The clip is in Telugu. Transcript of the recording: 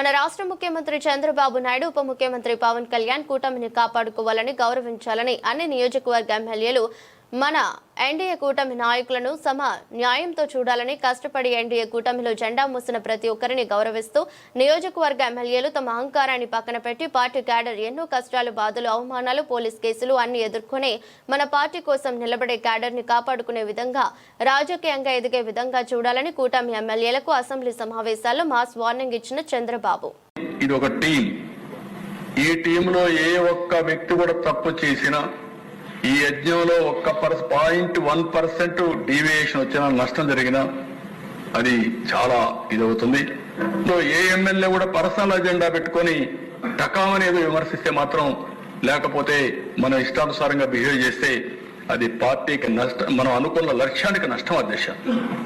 మన రాష్ట్ర ముఖ్యమంత్రి చంద్రబాబు నాయుడు ఉప ముఖ్యమంత్రి పవన్ కళ్యాణ్ కూటమిని కాపాడుకోవాలని గౌరవించాలని అన్ని నియోజకవర్గ ఎమ్మెల్యేలు మన ఎన్డీఏ కూటమి నాయకులను సమ న్యాయంతో చూడాలని కష్టపడి ఎన్డీఏ కూటమిలో జెండా మూసిన ప్రతి ఒక్కరిని గౌరవిస్తూ నియోజకవర్గ ఎమ్మెల్యేలు తమ అహంకారాన్ని పక్కన పెట్టి పార్టీ క్యాడర్ ఎన్నో కష్టాలు బాధలు అవమానాలు పోలీస్ కేసులు అన్ని ఎదుర్కొని మన పార్టీ కోసం నిలబడే క్యాడర్ని కాపాడుకునే విధంగా రాజకీయంగా ఎదిగే విధంగా చూడాలని కూటమి ఎమ్మెల్యేలకు అసెంబ్లీ సమావేశాల్లో మాస్ వార్నింగ్ ఇచ్చిన చంద్రబాబు. ఇది ఒక టీం. ఈ టీంలో ఏ ఒక్క వ్యక్తి కూడా తప్పు చేసినా ఈ యజ్ఞంలో ఒక్క per point one percent deviation వచ్చినా నష్టం జరిగినా అది చాలా ఇదవుతుంది. సో ఏ ఎమ్మెల్యే కూడా పర్సనల్ అజెండా పెట్టుకొని టకామని ఏదో విమర్శిస్తే మాత్రం లేకపోతే మనం ఇష్టానుసారంగా బిహేవ్ చేస్తే అది పార్టీకి నష్టం మనం అనుకున్న లక్ష్యానికి నష్టం అధ్యక్ష.